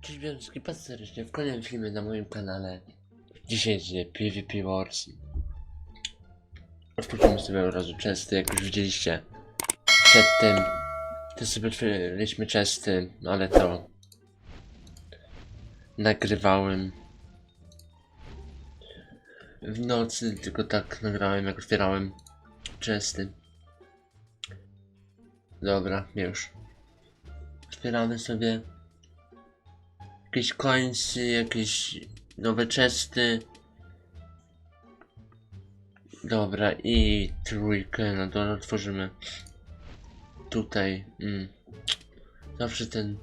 Cześć Bielski, pas serdecznie w kolejnym filmie na moim kanale. Dzisiejszy PvP Wars. Rozpoczniemy sobie od razu chesty, jak już widzieliście. Przed tym to sobie otwieraliśmy chesty, ale to nagrywałem w nocy, tylko tak nagrałem jak otwierałem chesty. Dobra, już. Otwieramy sobie jakieś końcy, jakieś nowe chesty. Dobra, i trójkę na dole otworzymy. Tutaj. Mm. Zawsze ten.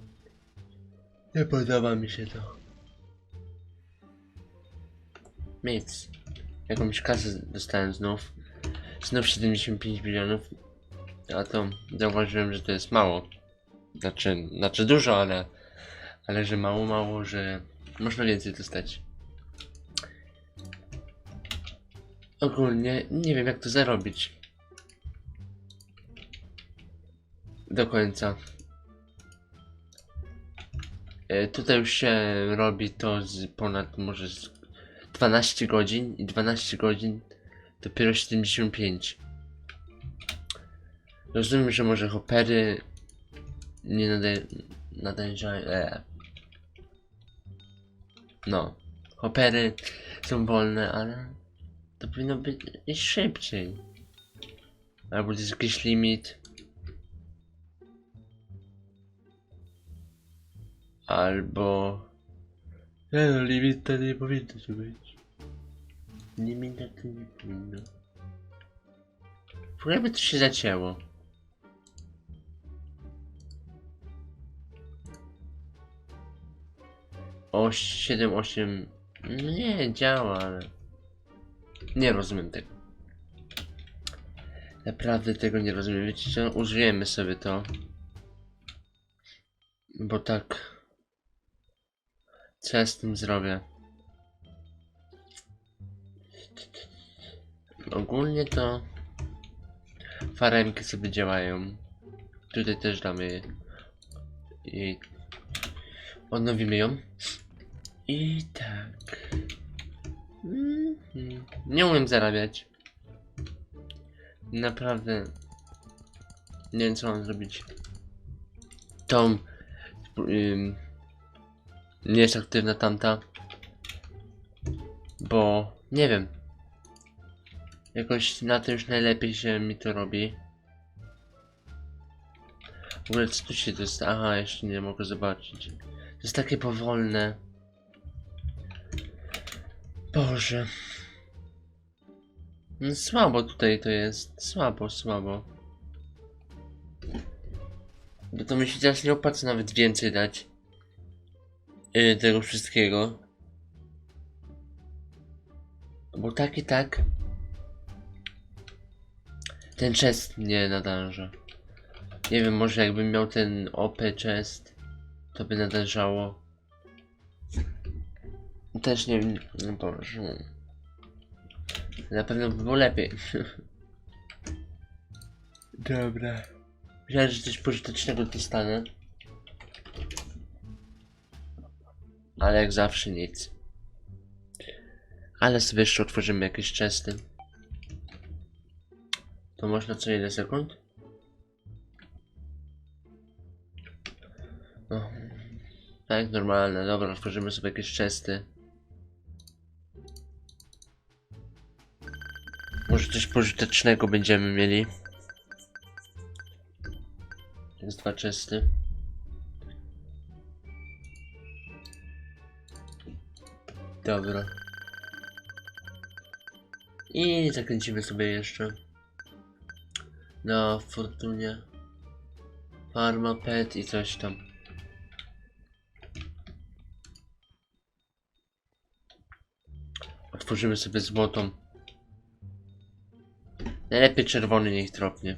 Nie podoba mi się to. Nic. Jakąś kasę dostałem znów. Znów 75 milionów. A to zauważyłem, że to jest mało. Znaczy, znaczy dużo, ale ale że mało, mało, że można więcej dostać. Ogólnie nie wiem jak to zarobić. Do końca. E, tutaj już się robi to z ponad może z 12 godzin i 12 godzin dopiero 75. Rozumiem, że może hopery nie nadaje, nadejrzają. E. No, hopery są wolne, ale to powinno być iść szybciej. Albo jest jakiś limit. Albo... Nie no, limit to nie powinno tu być. Limit to nie powinno. W ogóle by to się zacięło. O 7, 8. No nie, działa, ale. Nie rozumiem tego. Naprawdę tego nie rozumiem. Wiecie co? Użyjemy sobie to. Bo tak. Co ja z tym zrobię? Ogólnie to. Faremki sobie działają. Tutaj też damy. I. Odnowimy ją. I tak. Mhm. Nie umiem zarabiać. Naprawdę. Nie wiem co mam zrobić. Tą. ym, nie jest aktywna tamta. Bo nie wiem. Jakoś na tym już najlepiej się mi to robi. W ogóle co tu się dost... Aha, jeszcze nie mogę zobaczyć. To jest takie powolne. Boże. No słabo tutaj to jest. Słabo, słabo. No to mi się teraz nie opłaca nawet więcej dać. Yy, tego wszystkiego. Bo tak i tak. Ten chest nie nadąża. Nie wiem, może jakbym miał ten OP chest, to by nadążało. Też nie wiem, no Boże. Na pewno by było lepiej. Dobra. Myślałem, że coś pożytecznego dostanę. Ale jak zawsze nic. Ale sobie jeszcze otworzymy jakieś chesty. To można co ile sekund? No. Tak, normalne. Dobra, otworzymy sobie jakieś chesty. Może coś pożytecznego będziemy mieli. Jest dwa chesty. Dobra. I zakręcimy sobie jeszcze. Na fortunie. Farma, pet i coś tam. Otworzymy sobie złotą. Najlepiej czerwony niech tropnie.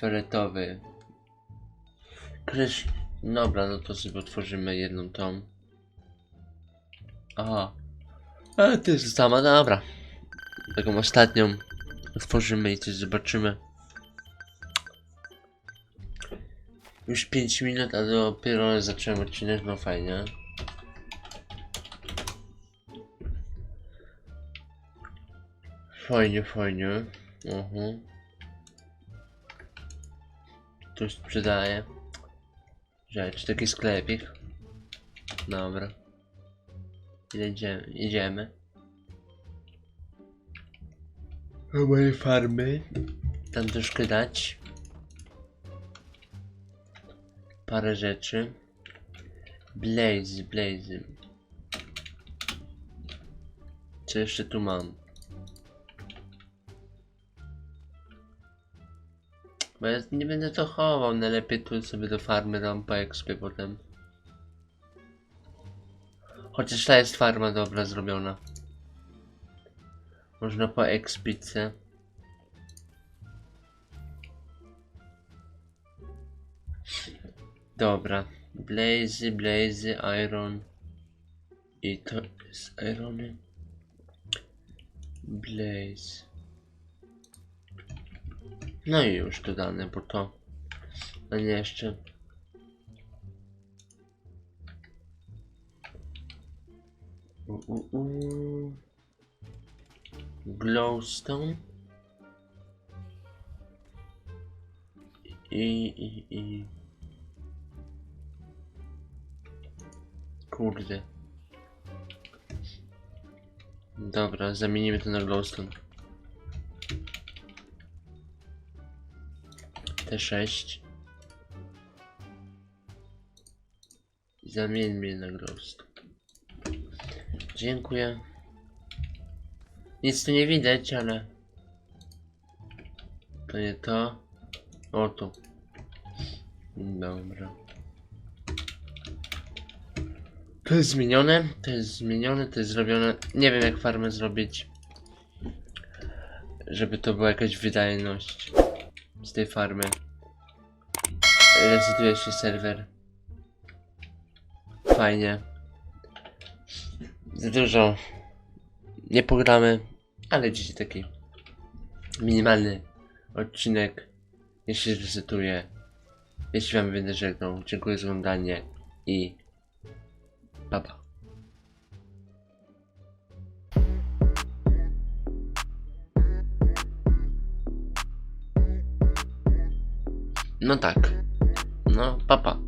Fioletowy. Krysz. Dobra, no to sobie otworzymy jedną tą. Aha. A to jest sama, dobra. Taką ostatnią otworzymy i coś zobaczymy. Już 5 minut, a dopiero zacząłem odcinek, no fajnie. Fajnie, fajnie. Mhm. Tu sprzedaję. Rzecz, taki sklepik. Dobra. Jedziemy. Jedziemy. Do mojej farmy. Tam troszkę dać. Parę rzeczy. Blaze, blaze. Co jeszcze tu mam? Bo ja nie będę to chował, najlepiej tu sobie do farmy dam po expie potem. Chociaż ta jest farma dobra zrobiona. Można po expice. Dobra. Blazy, blazy, iron. I to jest irony. Blaze. No i już dodane, bo to. Nie jeszcze. U, u, u. Glowstone. I, i, i. Kurde. Dobra, zamienimy to na glowstone. T6. Zamieńmy je na glowstone. Dziękuję. Nic tu nie widać, ale... To nie to. O tu. Dobra. To jest zmienione, to jest zmienione, to jest zrobione. Nie wiem jak farmę zrobić. Żeby to była jakaś wydajność z tej farmy. Resetuje się serwer. Fajnie. Za dużo nie pogramy, ale dzisiaj taki minimalny odcinek. Jeśli zresetuję. Jeśli wam będę żegnał, dziękuję za oglądanie i pa pa. No tak. No, papa. Pa.